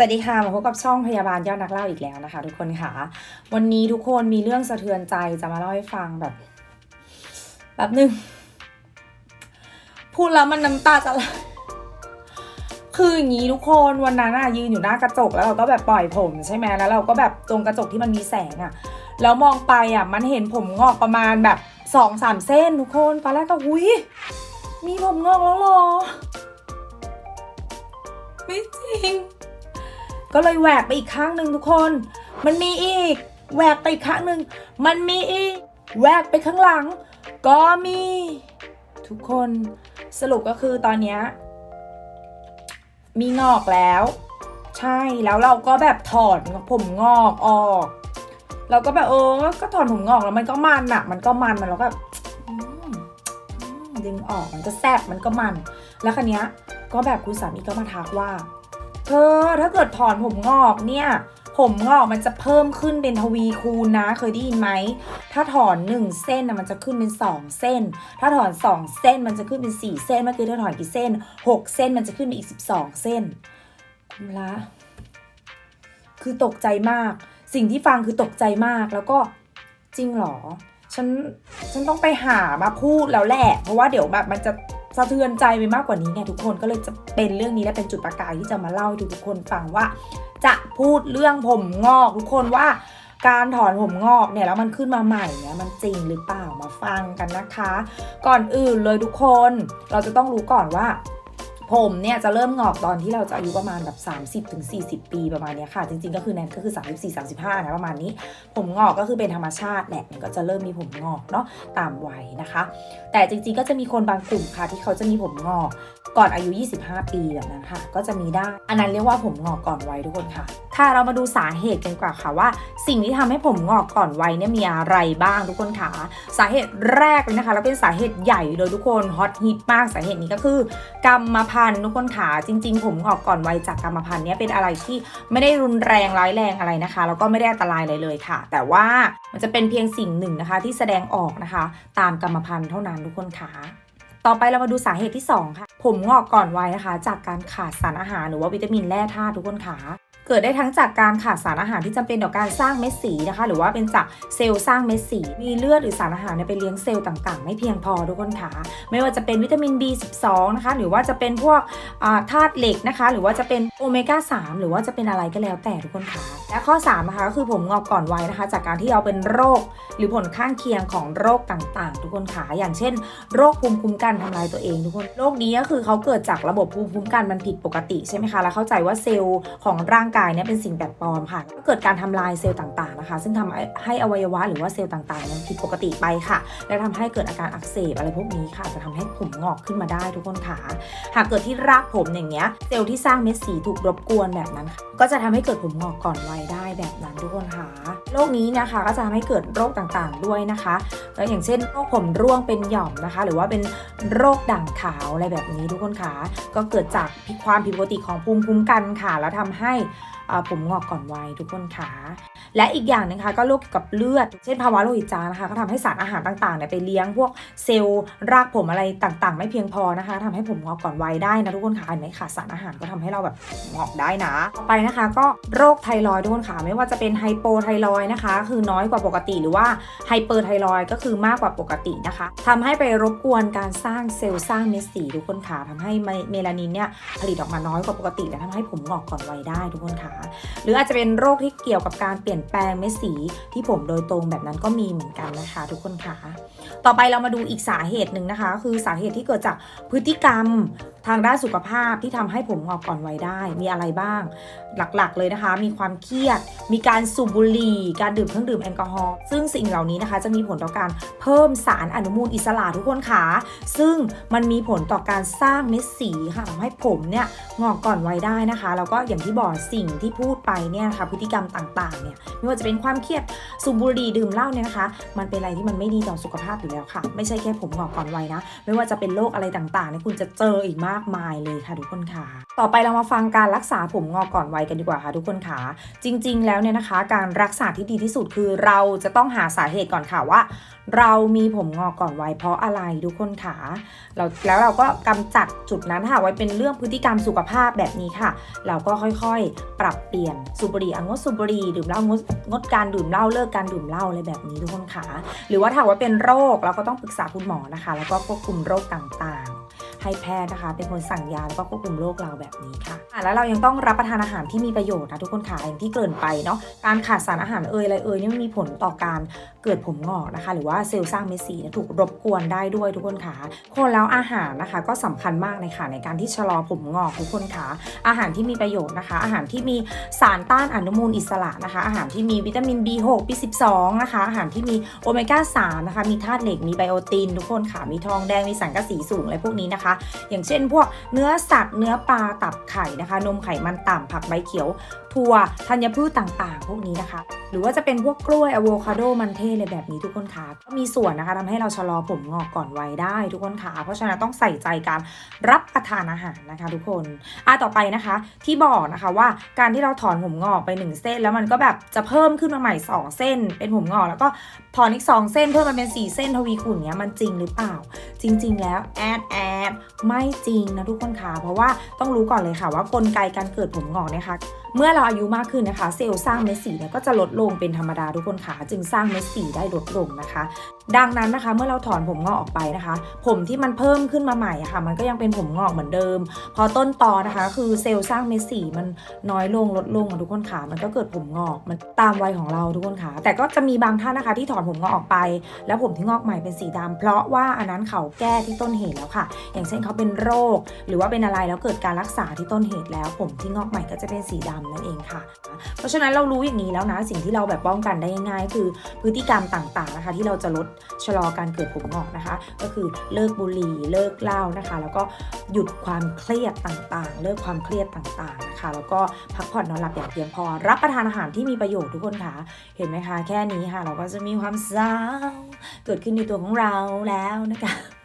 สวัสดีค่ะมาพบกับช่องพยาบาลยอดนักเล่าอีกแล้วนะคะ ทุกคนค่ะ วันนี้ทุกคนมีเรื่องสะเทือนใจจะมาเล่าให้ฟังแบบแบบหนึ่งพูดแล้วมันน้ำตาจะไหลคืออย่างนี้ทุกคนวันนั้นอะยืนอยู่หน้ากระจกแล้วเราก็แบบปล่อยผมใช่ไหมแล้ว เราก็แบบตรงกระจกที่มันมีแสงอะแล้วมองไปอะมันเห็นผมงอกประมาณแบบสองสามเส้นทุกคนตอนแรกก็หุยมีผมงอกแล้วหรอ ไม่จริง ก็เลยแหวกไปอีกข้างหนึ่งทุกคน มันมีอีก แหวกไปอีกข้างหนึ่ง มันมีอีก แหวกไปข้างหลัง ก็มี ทุกคนสรุปก็คือตอนนี้มีงอกแล้ว ใช่แล้วเราก็แบบถอดผมงอกออก เราก็แบบเออก็ถอดผมงอกแล้วมันก็มันอะมันก็มันมันแล้วก็แบบดึงออกมันก็แซ่บมันก็มัน แล้วคันนี้ก็แบบคุณสามีก็มาทักว่า เธอถ้าเกิดถอนผมงอกเนี่ยผมงอกมันจะเพิ่มขึ้นเป็นทวีคูณนะ เคยได้ยินไหม ถ้าถอนหนึ่งเส้นนะมันจะขึ้นเป็นสองเส้น ถ้าถอนสองเส้นมันจะขึ้นเป็นสี่เส้น เมื่อกี้เธอถอนกี่เส้นหกเส้นมันจะขึ้นเป็นอีกสิบสองเส้นคุณละคือตกใจมาก สิ่งที่ฟังคือตกใจมาก แล้วก็จริงเหรอ ฉัน ฉันต้องไปหามาพูดแล้วแหละ เพราะว่าเดี๋ยวแบบมันจะ สะเทือนใจไปมากกว่านี้ไงทุกคนก็เลยจะเป็นเรื่องนี้และเป็นจุดประกายที่จะมาเล่าให้ทุกคนฟังว่า จะพูดเรื่องผมงอกทุกคนว่าการถอนผมงอกเนี่ยแล้วมันขึ้นมาใหม่เนี่ยมันจริงหรือเปล่ามาฟังกันนะคะ ก่อนอื่นเลยทุกคนเราจะต้องรู้ก่อนว่า ผมเนี่ยจะเริ่มงอกตอนที่เราจะอายุประมาณแบบ 30-40ถึง40 ปีประมาณนี้ค่ะ จริงๆก็คือแนนก็คือ 34 35 นะประมาณนี้ ผมงอกก็คือเป็นธรรมชาติแหละก็จะเริ่มมีผมงอกเนาะตามวัยนะคะ แต่จริงๆก็จะมีคนบางกลุ่มค่ะที่เขาจะมีผมงอกก่อนอายุ 25 ปีแบบนั้นค่ะ ก็จะมีได้ อันนั้นเรียกว่าผมงอกก่อนวัยทุกคนค่ะ ถ้าเรามาดูสาเหตุกันกว่าค่ะว่า สิ่งที่ทำให้ผมงอกก่อนวัยเนี่ยมีอะไรบ้างทุกคนค่ะ สาเหตุแรกเลยนะคะ แล้วเป็นสาเหตุใหญ่เลยทุกคนฮอตฮิตมากสาเหตุนี้ก็คือกรรมพันธุ์ทุกคนค่ะจริง ๆ ผมออกก่อนวัยจากกรรมพันธุ์เนี่ยเป็นอะไรที่ไม่ได้รุนแรงร้ายแรงอะไรนะคะ แล้วก็ไม่ได้อันตรายอะไรเลยค่ะ แต่ว่ามันจะเป็นเพียงสิ่งหนึ่งนะคะ ที่แสดงออกนะคะ ตามกรรมพันธุ์เท่านั้นทุกคนค่ะต่อไปเรามาดูสาเหตุที่ 2 ค่ะ ผมงอกก่อนวัยนะคะ จากการขาดสารอาหารหรือว่าวิตามินแร่ธาตุทุกคนค่ะ เกิดได้ทั้งจากการขาดสารอาหารที่จำเป็นต่อการสร้างเม็ดสีนะคะ หรือว่าเป็นจากเซลล์สร้างเม็ดสี มีเลือดหรือสารอาหารไปเลี้ยงเซลล์ต่างๆ ไม่เพียงพอทุกคนค่ะไม่ว่าจะเป็นวิตามิน B12 นะคะหรือว่าจะเป็นพวกธาตุเหล็กนะคะ หรือว่าจะเป็นโอเมก้า3หรือว่าจะเป็นอะไรก็แล้วแต่ทุกคนค่ะและข้อ3นะคะก็คือผมงอกก่อนวัยนะคะ จากการที่เราเป็นโรคหรือผลข้างเคียงของโรคต่างๆ ทุกคนค่ะอย่างเช่น โรคภูมิคุ้มกันทำลายตัวเองทุกคนโรคนี้ก็คือเขาเกิดจากระบบภูมิคุ้มกันมันผิดปกติใช่ไหมคะแล้วเข้าใจว่าเซลล์ของร่างกายเนี่ยเป็นสิ่งแปลกปลอมค่ะก็เกิดการทำลายเซลล์ต่างๆนะคะ ซึ่งทำให้ให้อวัยวะหรือว่าเซลล์ต่างๆมันผิดปกติไปค่ะ และทำให้เกิดอาการอักเสบอะไรพวกนี้ค่ะ จะทำให้ผมงอกขึ้นมาได้ทุกคนค่ะหากเกิดที่รากผมอย่างเงี้ยเซลล์ที่สร้างเม็ดสีถูกรบกวนแบบนั้นค่ะก็จะทำให้เกิดผมงอกก่อนวัยได้แบบนั้นทุกคนค่ะโรคนี้นะคะก็จะทำให้เกิดโรคต่างๆด้วยนะคะแล้วอย่างเช่นโรคผมร่วงเป็นหย่อมนะคะ หรือว่าเป็นโรคด่างขาวอะไรแบบนี้ทุกคนค่ะก็เกิดจากความผิดปกติของภูมิคุ้มกันค่ะ แล้วทำให้ผมงอกก่อนวัยทุกคนค่ะ และอีกอย่างหนึงค่ะก็โรคเกี่ยวกับเลือด เช่นภาวะโลหิตจางนะคะก็ทำให้สารอาหารต่างๆเนี่ยไปเลี้ยงพวกเซลล์รากผมอะไรต่างๆ ไม่เพียงพอนะคะทำให้ผมงอกก่อนวัยได้นะทุกคนค่ะเห็นไหมขาดสารอาหารก็ทำให้เราแบบงอกได้นะต่อไปนะคะ ก็โรคไทรอยด์ทุกคนค่ะไม่ว่าจะเป็นไฮโปไทรอยด์นะคะ คือน้อยกว่าปกติหรือว่าไฮเปอร์ไทรอยด์ก็คือมากกว่าปกตินะคะทำให้ไปรบกวนการสร้างเซลล์สร้างเม็ดสีทุกคนค่ะทำให้เมลานินเนี่ยผลิตออกมาน้อยกว่าปกติและทำให้ผมงอกก่อนวัยได้ทุกคนค่ะหรืออาจจะเป็นโรคที่เกี่ยวกับการเปลี่ยนแปลงเม็ดสีที่ผมโดยตรงแบบนั้นก็มีเหมือนกันนะคะ ทุกคนค่ะ ต่อไปเรามาดูอีกสาเหตุหนึ่งนะคะ คือสาเหตุที่เกิดจากพฤติกรรม ทางด้านสุขภาพที่ทำให้ผมงอกก่อนวัยได้ มีอะไรบ้าง หลักๆเลยนะคะ มีความเครียด มีการสูบบุหรี่ การดื่มเครื่องดื่มแอลกอฮอล์ซึ่งสิ่งเหล่านี้นะคะ จะมีผลต่อการเพิ่มสารอนุมูลอิสระทุกคนค่ะซึ่งมันมีผลต่อการสร้างเม็ดสีค่ะทำให้ผมเนี่ยงอกก่อนวัยได้นะคะ แล้วก็อย่างที่บอกสิ่งที่พูดไปเนี่ยนะคะพฤติกรรมต่างๆเนี่ยไม่ว่าจะเป็นความเครียดสูบบุหรี่ดื่มเหล้าเนี่ยนะคะ มันเป็นอะไรที่มันไม่ดีต่อสุขภาพอยู่แล้วค่ะ ไม่ใช่แค่ผมงอกก่อนวัยนะ ไม่ว่าจะเป็นโรคอะไรต่างๆเนี่ยคุณจะเจออีกมากากมายเลยค่ะทุกคนค่ะ ต่อไปเรามาฟังการรักษาผมงอกก่อนวัยกันดีกว่าค่ะทุกคนค่ะ จริง ๆ แล้วเนี่ยนะคะ การรักษาที่ดีที่สุดคือเราจะต้องหาสาเหตุก่อนค่ะว่า เรามีผมงอกก่อนวัยเพราะอะไรทุกคนค่ะเราแล้วเราก็กำจัดจุดนั้นค่ะไว้เป็นเรื่องพฤติกรรมสุขภาพแบบนี้ค่ะ เราก็ค่อยๆ ปรับเปลี่ยนสูบบุหรี่งดสูบบุหรี่ดื่มเหล้างดงดการดื่มเหล้าเลิกการดื่มเหล้าอะไรแบบนี้ทุกคนค่ะ หรือว่าถ้าว่าเป็นโรคเราก็ต้องปรึกษาคุณหมอนะคะ แล้วก็ควบคุมโรคต่างๆ ให้แพทย์นะคะ เป็นคนสั่งยาแล้วก็ควบคุมโรคเราแบบนี้ค่ะแล้วเรายังต้องรับประทานอาหารที่มีประโยชน์นะทุกคนค่ะอย่างที่เกริ่นไปเนาะการขาดสารอาหารเอ่ยอะไรเอ่ยนี่มันมีผลต่อการเกิดผมงอกนะคะ หรือว่าเซลล์สร้างเม็ดสีถูกรบกวนได้ด้วยทุกคนค่ะคนแล้วอาหารนะคะก็สำคัญมากเลยค่ะในการที่ชะลอผมงอกทุกคนค่ะอาหารที่มีประโยชน์นะคะ อาหารที่มีสารต้านอนุมูลอิสระนะคะ อาหารที่มีวิตามิน B6 B12 นะคะอาหารที่มีโอเมก้า3นะคะมีธาตุเหล็กมีไบโอตินทุกคนค่ะมีทองแดงมีสังกะสีสูงอะไรพวกนี้นะคะอย่างเช่นพวกเนื้อสัตว์เนื้อปลาตับไข่นะคะ นมไขมันต่ำผักใบเขียวถั่วธัญพืชต่างๆ พวกนี้นะคะ หรือว่าจะเป็นพวกกล้วยอะโวคาโดมันเทศอะไรแบบนี้ทุกคนค่ะก็มีส่วนนะคะทำให้เราชะลอผมงอกก่อนวัยได้ทุกคนค่ะเพราะฉะนั้นต้องใส่ใจการรับประทานอาหารนะคะ ทุกคนอะต่อไปนะคะ ที่บอกนะคะว่าการที่เราถอนผมงอกไป 1 เส้น แล้วมันก็แบบจะเพิ่มขึ้นมาใหม่ 2 เส้น เป็นผมงอกแล้วก็ถอนอีก 2 เส้นเพิ่มมาเป็น 4 เส้นทวีคูณเงี้ยมันจริงหรือเปล่า จริง ๆ แล้วแอดแอดไม่จริงนะทุกคนค่ะ เพราะว่าต้องรู้ก่อนเลยค่ะว่ากลไกการเกิดผมงอกนะคะ เมื่อเราอายุมากขึ้นนะคะ เซลล์สร้างเม็ดสีเนี่ยก็จะลดลงเป็นธรรมดาทุกคนค่ะ จึงสร้างเม็ดสีได้ลดลงนะคะ ดังนั้นนะคะเมื่อเราถอนผมงอกออกไปนะคะ ผมที่มันเพิ่มขึ้นมาใหม่ะค่ะ มันก็ยังเป็นผมงอกเหมือนเดิม พอต้นตอนะคะ คือเซลล์สร้างเม็ดสีมันน้อยลงลดลงอะทุกคนค่ะมันก็เกิดผมงอกมันตามวัยของเราทุกคนค่ะ แต่ก็จะมีบางท่านนะคะที่ถอนผมงอกออกไป แล้วผมที่งอกใหม่เป็นสีดำเพราะว่าอันนั้นเขาแก้ที่ต้นเหตุแล้วค่ะ อย่างเช่นเขาเป็นโรค หรือว่าเป็นอะไรแล้วเกิดการรักษาที่ต้นเหตุแล้ว ผมที่งอกใหม่ก็จะเป็นสีดำนั่นเองค่ะ เพราะฉะนั้นเรารู้อย่างนี้แล้วนะสิ่งที่เราแบบป้องกันได้ง่ายๆคือพฤติกรรมต่างๆนะคะที่เราจะลดชะลอการเกิดผมงอกนะคะ ก็คือเลิกบุหรี่เลิกเหล้านะคะ แล้วก็หยุดความเครียดต่างๆ เลิกความเครียดต่างๆนะคะแล้วก็พักผ่อนนอนหลับอย่างเพียงพอ รับประทานอาหารที่มีประโยชน์ทุกคนค่ะเห็นไหมคะแค่นี้ค่ะ เราก็จะมีความเศร้าเกิดขึ้นในตัวของเราแล้วนะคะ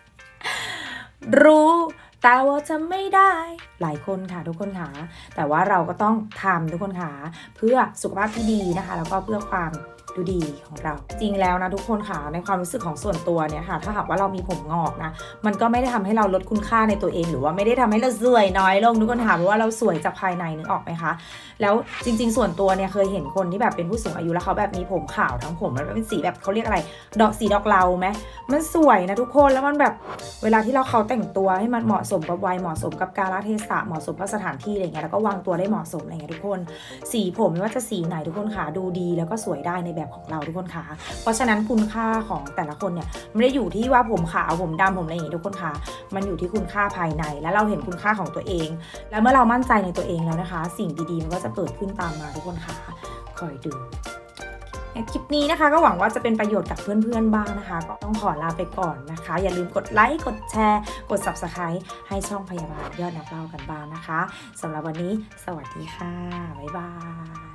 รู้ แต่ว่าจะไม่ได้ หลายคนค่ะทุกคนค่ะ แต่ว่าเราก็ต้องทำทุกคนค่ะ เพื่อสุขภาพที่ดีนะคะ แล้วก็เพื่อความดูดีของเรา จริงแล้วนะทุกคนค่ะในความรู้สึกของส่วนตัวเนี่ยค่ะ ถ้าหากว่าเรามีผมงอกนะ มันก็ไม่ได้ทำให้เราลดคุณค่าในตัวเอง หรือว่าไม่ได้ทำให้เราสวยน้อยลงทุกคนค่ะเพราะว่าเราสวยจากภายในนึกออกไหมคะ แล้วจริง ๆ ส่วนตัวเนี่ยเคยเห็นคนที่แบบเป็นผู้สูงอายุแล้วเขาแบบมีผมขาวทั้งผมแล้วเป็นสีแบบเขาเรียกอะไร ดอกสีดอกเหลาไหมมันสวยนะทุกคนแล้วมันแบบเวลาที่เราเขาแต่งตัวให้มันเหมาะสมกับวัยเหมาะสมกับกาลเทศะเหมาะสมกับสถานที่อะไรเงี้ยแล้วก็วางตัวได้เหมาะสมอะไรเงี้ยทุกคน สีผมไม่ว่าจะสีไหนทุกคนค่ะดูดีแล้วก็สวยได้ในแบบของเราทุกคนค่ะ เพราะฉะนั้นคุณค่าของแต่ละคนเนี่ยไม่ได้อยู่ที่ว่าผมขาวผมดำผมอะไรอย่างงี้ทุกคนค่ะ มันอยู่ที่คุณค่าภายใน แล้วเราเห็นคุณค่าของตัวเอง แล้วเมื่อเรามั่นใจในตัวเองแล้วนะคะ สิ่งดีๆมันก็จะเกิดขึ้นตามมาทุกคนค่ะคอยดู คลิปนี้นะคะก็หวังว่าจะเป็นประโยชน์กับเพื่อนๆบ้างนะคะ ก็ต้องขอลาไปก่อนนะคะ อย่าลืมกดไลค์ กดแชร์ กด subscribe ให้ช่องพยาบาลยอดนักเล่ากันบ้างนะคะสำหรับวันนี้ สวัสดีค่ะ บ๊ายบาย